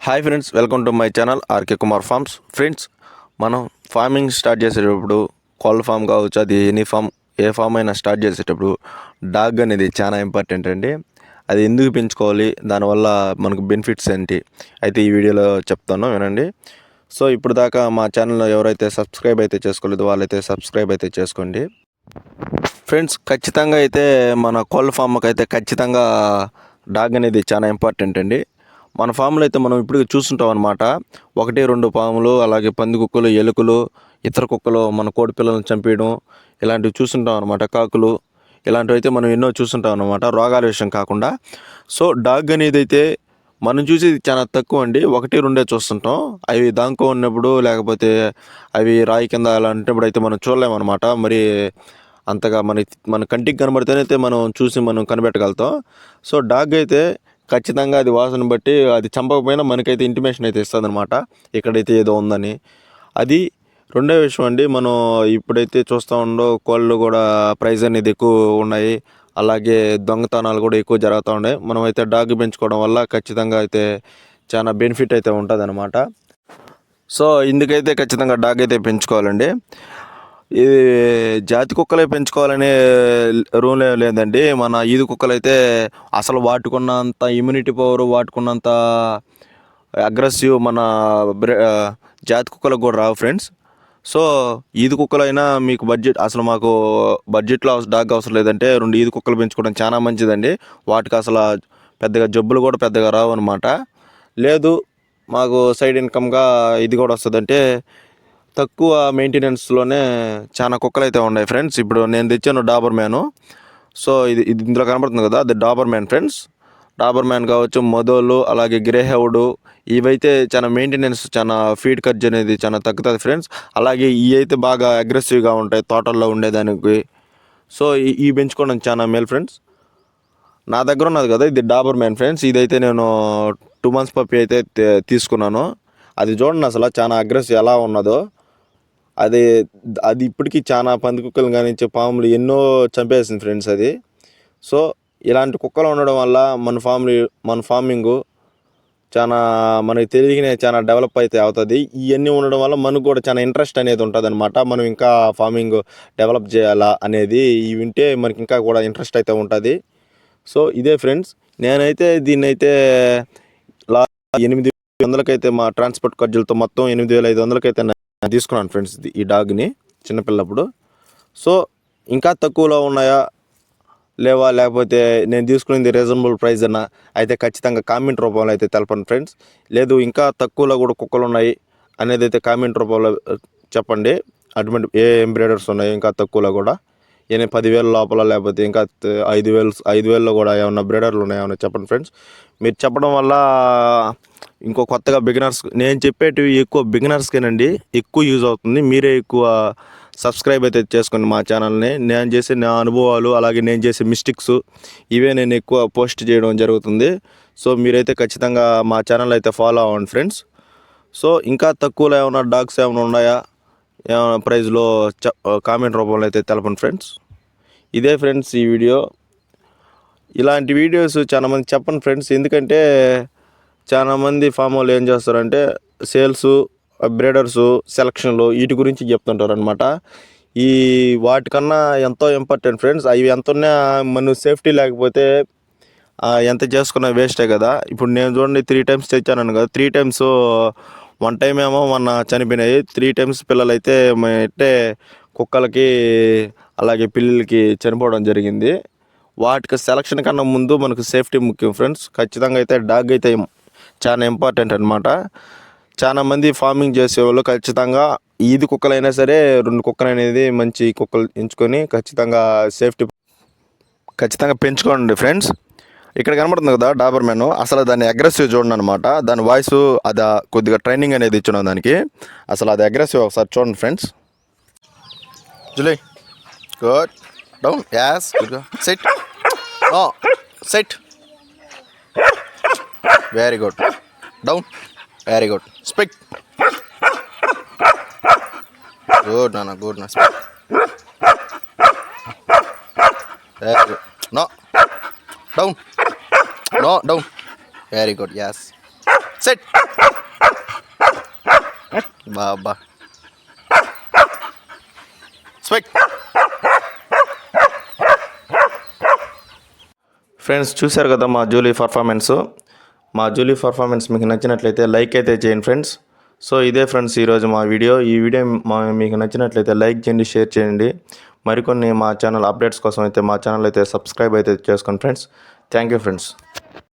Hi friends welcome to my channel RK Kumar farms friends మనం farming start చేసేటప్పుడు కోళ్ళ farm కావచ్చు అది ఎనీ ఫామ్ ఏ ఫామ్ అయినా స్టార్ట్ చేసేటప్పుడు డాగ్ అనేది చాలా ఇంపార్టెంట్ అండి. అది ఎందుకు పెంచుకోవాలి దానివల్ల మనకు బెనిఫిట్స్ ఏంటి? అయితే ఈ వీడియోలో చెప్తాను వినండి. సో ఇప్పుడు దాకా మా ఛానల్లో ఎవరైతే సబ్స్క్రైబ్ అయితే చేసుకోలేదు వాళ్ళైతే సబ్స్క్రైబ్ అయితే చేసుకోండి. ఫ్రెండ్స్ ఖచ్చితంగా అయితే మన కోళ్ళ ఫామ్కి అయితే ఖచ్చితంగా డాగ్ అనేది చాలా ఇంపార్టెంట్ అండి. మన ఫామ్లో అయితే మనం ఇప్పుడు చూస్తుంటాం అనమాట ఒకటి రెండు పాములు అలాగే పంది కుక్కలు ఎలుకలు ఇతర కుక్కలు మన కోడి పిల్లలను చంపేయడం ఇలాంటివి చూస్తుంటాం అనమాట కాకులు ఇలాంటివి అయితే మనం ఎన్నో చూస్తుంటాం అనమాట రోగాల విషయం కాకుండా. సో డాగ్ అనేది అయితే మనం చూసేది చాలా తక్కువ అండి. ఒకటి రెండే చూస్తుంటాం. అవి దాంకో ఉన్నప్పుడు లేకపోతే అవి రాయి కింద అలాంటప్పుడు అయితే మనం చూడలేమన్నమాట మరి అంతగా మన మన కంటికి కనబడితేనైతే మనం చూసి మనం కనిపెట్టగలుగుతాం. సో డాగ్ అయితే ఖచ్చితంగా అది వాసన బట్టి అది చంపకపోయినా మనకైతే ఇంటిమేషన్ అయితే ఇస్తుంది అనమాట ఇక్కడైతే ఏదో ఉందని. అది రెండో విషయం అండి మనం ఇప్పుడైతే చూస్తూ ఉండో కోళ్ళు కూడా ప్రైజ్ అనేది ఎక్కువ ఉన్నాయి. అలాగే దొంగతనాలు కూడా ఎక్కువ జరుగుతూ ఉన్నాయి. మనం అయితే డాగ్ పెంచుకోవడం వల్ల ఖచ్చితంగా అయితే చాలా బెనిఫిట్ అయితే ఉంటుంది అనమాట సో ఇందుకైతే ఖచ్చితంగా డాగ్ అయితే పెంచుకోవాలండి. ఇది జాతి కుక్కలే పెంచుకోవాలనే రూల్ లేదండి. మన ఈదు కుక్కలు అయితే అసలు వాటుకున్నంత ఇమ్యూనిటీ పవర్ వాటుకున్నంత అగ్రెసివ్ మన బ్రె జాతి కుక్కలకు కూడా రావు ఫ్రెండ్స్ సో ఈదు కుక్కలైనా మీకు బడ్జెట్ అసలు మాకు బడ్జెట్లో డాగ్ అవసరం లేదంటే రెండు ఈదు కుక్కలు పెంచుకోవడం చాలా మంచిదండి. వాటికి అసలు పెద్దగా జబ్బులు కూడా పెద్దగా రావు అనమాట లేదు మాకు సైడ్ ఇన్కమ్గా ఇది కూడా వస్తుందంటే తక్కువ మెయింటెనెన్స్లోనే చాలా కుక్కలు అయితే ఉన్నాయి ఫ్రెండ్స్ ఇప్పుడు నేను తెచ్చాను డాబర్ మ్యాను సో ఇది ఇది ఇందులో కనబడుతుంది కదా అది Dabur man friends Dabur man కావచ్చు మొదలు అలాగే గ్రేహవుడు ఇవైతే చాలా మెయింటెనెన్స్ చాలా ఫీడ్ ఖర్చు అనేది చాలా తగ్గుతుంది ఫ్రెండ్స్ అలాగే ఇవి అయితే బాగా అగ్రెసివ్గా ఉంటాయి తోటల్లో ఉండేదానికి. సో ఈ- ఇవి పెంచుకోవడం చాలా మేలు ఫ్రెండ్స్ నా దగ్గర ఉన్నది కదా ఇది డాబర్ మ్యాన్ ఫ్రెండ్స్ ఇదైతే నేను టూ మంత్స్ పప్పి అయితే తీసుకున్నాను. అది చూడండి అసలు చాలా అగ్రెసివ్ ఎలా ఉన్నదో. అది అది ఇప్పటికీ చాలా పంది కుక్కలు కానీ పాములు ఎన్నో చంపేసింది ఫ్రెండ్స్ అది. సో ఇలాంటి కుక్కలు ఉండడం వల్ల మన ఫామ్లీ మన ఫార్మింగ్ చాలా మనకి తెలియని చాలా డెవలప్ అయితే అవుతుంది. ఇవన్నీ ఉండడం వల్ల మనకు కూడా చాలా ఇంట్రెస్ట్ అనేది ఉంటుంది అనమాట మనం ఇంకా ఫార్మింగ్ డెవలప్ చేయాలా అనేది ఇవి వింటే మనకి ఇంకా కూడా ఇంట్రెస్ట్ అయితే ఉంటుంది. సో ఇదే ఫ్రెండ్స్. నేనైతే దీన్ని అయితే లా ఎనిమిది వందలకైతే మా ట్రాన్స్పోర్ట్ ఖర్చులతో మొత్తం ఎనిమిది వేల ఐదు వందలకైతే తీసుకున్నాను ఫ్రెండ్స్ ఇది- ఈ డాగ్ని చిన్నపిల్లప్పుడు. సో ఇంకా తక్కువలో ఉన్నాయా? లేవా? లేకపోతే నేను తీసుకునేది రీజనబుల్ ప్రైస్ అన్న? అయితే ఖచ్చితంగా కామెంట్ రూపంలో అయితే తెలపండి ఫ్రెండ్స్. లేదు ఇంకా తక్కువలో కూడా కుక్కలు ఉన్నాయి అనేది అయితే కామెంట్ రూపంలో చెప్పండి. అటువంటి ఏ ఎంబ్రాయిడర్స్ ఉన్నాయి ఇంకా తక్కువలో కూడా? ఏమైనా పదివేల లోపల లేకపోతే ఇంకా ఐదు వేలు ఐదు వేలలో కూడా ఏమైనా బ్రీడర్లు ఉన్నాయో? చెప్పండి ఫ్రెండ్స్. మీరు చెప్పడం వల్ల ఇంకో కొత్తగా బిగినర్స్ నేను చెప్పేటివి ఎక్కువ బిగినర్స్కేనండి. ఎక్కువ యూజ్ అవుతుంది. మీరే ఎక్కువ సబ్స్క్రైబ్ అయితే చేసుకోండి మా ఛానల్ని. నేను చేసే నా అనుభవాలు అలాగే నేను చేసే మిస్టేక్స్ ఇవే నేను ఎక్కువ పోస్ట్ చేయడం జరుగుతుంది. సో మీరైతే ఖచ్చితంగా మా ఛానల్ అయితే ఫాలో అవ్వండి ఫ్రెండ్స్. సో ఇంకా తక్కువలో ఏమైనా డాగ్స్ ఏమైనా ఉన్నాయా? ఏమైనా ప్రైజ్లో చ కామెంట్ రూపంలో అయితే తెలపండి ఫ్రెండ్స్. ఇదే ఫ్రెండ్స్ ఈ వీడియో. ఇలాంటి వీడియోస్ చాలా మంది చెప్పండి ఫ్రెండ్స్. ఎందుకంటే చాలా మంది ఫామ్ వాళ్ళు ఏం చేస్తారంటే సేల్స్ బ్రీడర్స్ సెలక్షన్లు వీటి గురించి చెప్తుంటారు అనమాట ఈ వాటికన్నా ఎంతో ఇంపార్టెంట్ ఫ్రెండ్స్ అవి ఎంత ఉన్నా మన సేఫ్టీ లేకపోతే ఎంత చేసుకున్నా వేస్టే కదా. ఇప్పుడు నేను చూడండి త్రీ టైమ్స్ తెచ్చాను కదా. త్రీ టైమ్స్ వన్ టైం ఏమో మొన్న చనిపోయినాయి. త్రీ టైమ్స్ పిల్లలు అయితే అంటే కుక్కలకి అలాగే పిల్లలకి చనిపోవడం జరిగింది. వాటికి సెలక్షన్ కన్నా ముందు మనకు సేఫ్టీ ముఖ్యం ఫ్రెండ్స్. ఖచ్చితంగా అయితే డాగ్ అయితే చాలా ఇంపార్టెంట్ అనమాట చాలా మంది ఫార్మింగ్ చేసేవాళ్ళు ఖచ్చితంగా ఈది కుక్కలైనా సరే రెండు కుక్కలు అనేది మంచి కుక్కలు ఎంచుకొని ఖచ్చితంగా సేఫ్టీ ఖచ్చితంగా పెంచుకోండి ఫ్రెండ్స్ ఇక్కడ కనబడుతుంది కదా డాబర్ మ్యాన్. అసలు దాన్ని అగ్రెసివ్ చూడండి అనమాట దాని వాయిస్ అది కొద్దిగా ట్రైనింగ్ అనేది ఇచ్చిన దానికి. అసలు అది అగ్రెసివ్ ఒకసారి చూడండి friends Julie. Good down yes sit sit very good down very good speak good నాన్న గుడ్ నా speak very good no down no down very good yes sit బాబా స్పిక్ ఫ్రెండ్స్ చూశారు కదా మా జూలీ పర్ఫార్మెన్స్ మా Julie performance మీకు నచ్చినట్లయితే like అయితే చేయండి ఫ్రెండ్స్. సో ఇదే ఫ్రెండ్స్ ఈరోజు మా వీడియో. ఈ వీడియో మా మీకు నచ్చినట్లయితే లైక్ చేయండి షేర్ చేయండి. మరికొన్ని మా ఛానల్ అప్డేట్స్ కోసం అయితే మా ఛానల్ అయితే సబ్స్క్రైబ్ అయితే చేసుకోండి ఫ్రెండ్స్. Thank you friends.